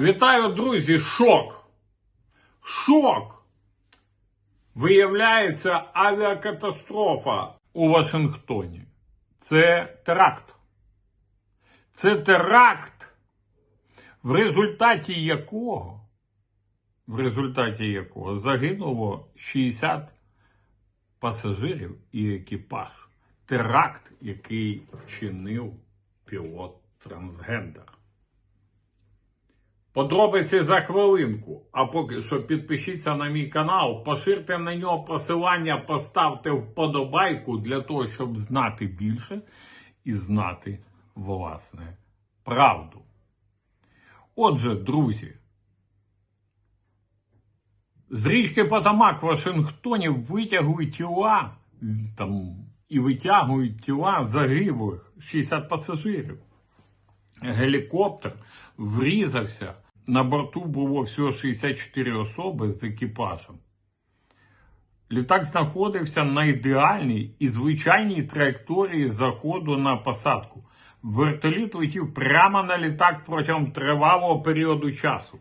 Вітаю, друзі! Шок! Шок! Виявляється авіакатастрофа у Вашингтоні. Це теракт. Це теракт, в результаті якого, в результаті якого загинуло 60 пасажирів і екіпаж. Теракт, який вчинив пілот трансгендер. Подробиці за хвилинку. А поки що підпишіться на мій канал, поширте на нього посилання, поставте вподобайку для того, щоб знати більше і знати власне правду. Отже, друзі, з річки Потамак Вашингтоні витягують тіла там, і витягують тіла загиблих 60 пасажирів гелікоптер врізався. На борту було всього 64 особи з екіпажем. Літак знаходився на ідеальній і звичайній траєкторії заходу на посадку. Вертоліт летів прямо на літак протягом тривалого періоду часу.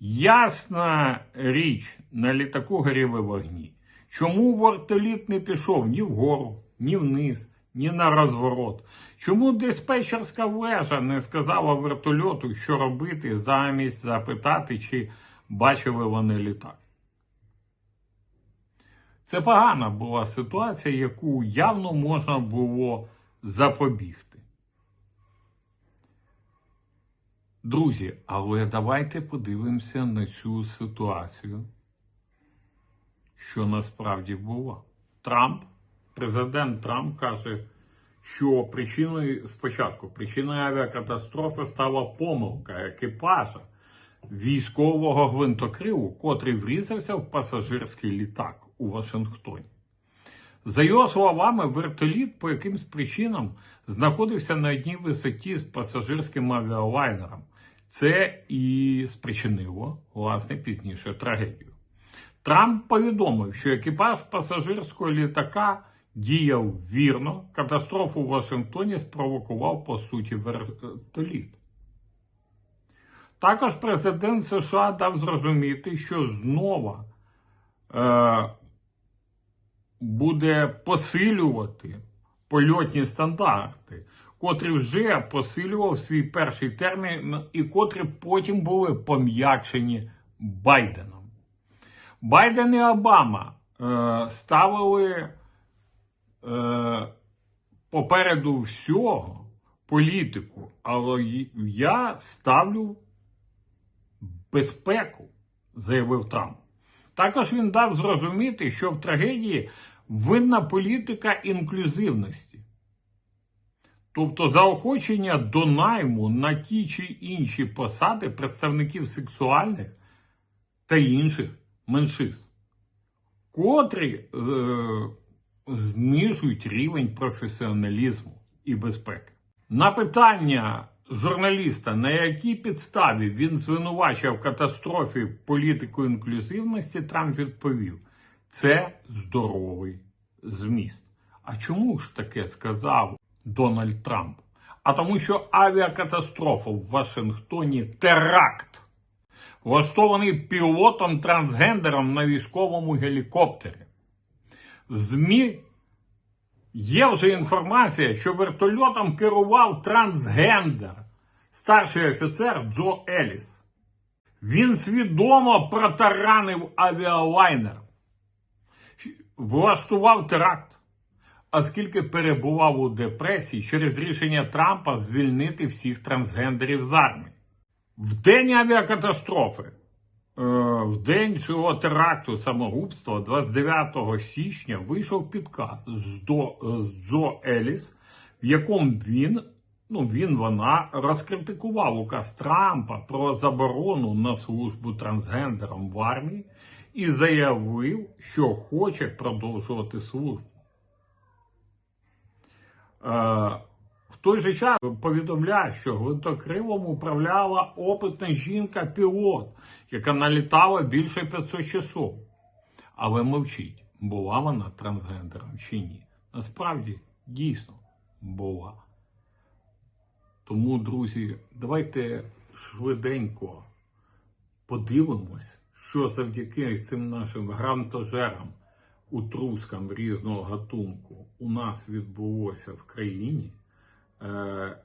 Ясна річ, на літаку горіли вогні. Чому вертоліт не пішов ні вгору, ні вниз, ні на розворот? Чому диспетчерська вежа не сказала вертольоту, що робити, замість запитати, чи бачили вони літак? Це погана була ситуація, яку явно можна було запобігти. Друзі, але давайте подивимося на цю ситуацію, що насправді було. Трамп, президент Трамп каже, що причиною спочатку причиною авіакатастрофи стала помилка екіпажа військового гвинтокриву, котрий врізався в пасажирський літак у Вашингтоні. За його словами, вертоліт по якимсь причинам знаходився на одній висоті з пасажирським авіалайнером. Це і спричинило, власне, пізніше трагедію. Трамп повідомив, що екіпаж пасажирського літака діяв вірно, катастрофу в Вашингтоні спровокував по суті вертоліт. Також президент США дав зрозуміти, що знову е, буде посилювати польотні стандарти, котрі вже посилював свій перший термін і котрі потім були пом'якшені Байденом. Байден і Обама е, ставили е, попереду всього політику, але я ставлю безпеку, заявив Трамп. Також він дав зрозуміти, що в трагедії винна політика інклюзивності. Тобто заохочення до найму на ті чи інші посади представників сексуальних та інших меншинств, котрі е, знижують рівень професіоналізму і безпеки. На питання журналіста, на якій підставі він звинувачив в катастрофі політику інклюзивності, Трамп відповів: це здоровий зміст. А чому ж таке сказав Дональд Трамп? А тому, що авіакатастрофа в Вашингтоні теракт, влаштований пілотом трансгендером на військовому гелікоптері. В ЗМІ Є вже інформація, що вертольотом керував трансгендер, старший офіцер Джо Еліс. Він свідомо протаранив авіалайнер, влаштував теракт, оскільки перебував у депресії через рішення Трампа звільнити всіх трансгендерів з армії. В день авіакатастрофи в день цього теракту самогубства, 29 січня, вийшов підказ з, до, з Джо Еліс, в якому він, ну він вона розкритикував указ Трампа про заборону на службу трансгендерам в армії і заявив, що хоче продовжувати службу. Е, той же час повідомляє, що гвинтокрилом управляла опитна жінка-пілот, яка налітала більше 500 часов. Але мовчить, була вона трансгендером чи ні. Насправді, дійсно була. Тому, друзі, давайте швиденько подивимось, що завдяки цим нашим грантожерам, утрускам різного гатунку у нас відбулося в країні,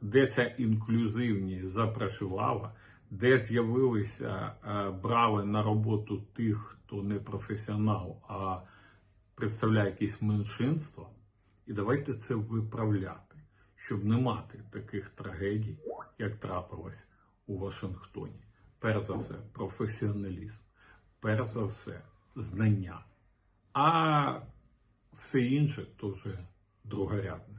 де ця інклюзивність запрацювала, де з'явилися, е, брали на роботу тих, хто не професіонал, а представляє якесь меншинство. І давайте це виправляти, щоб не мати таких трагедій, як трапилось у Вашингтоні. Перш за все, професіоналізм, перш за все, знання. А все інше то вже другорядне.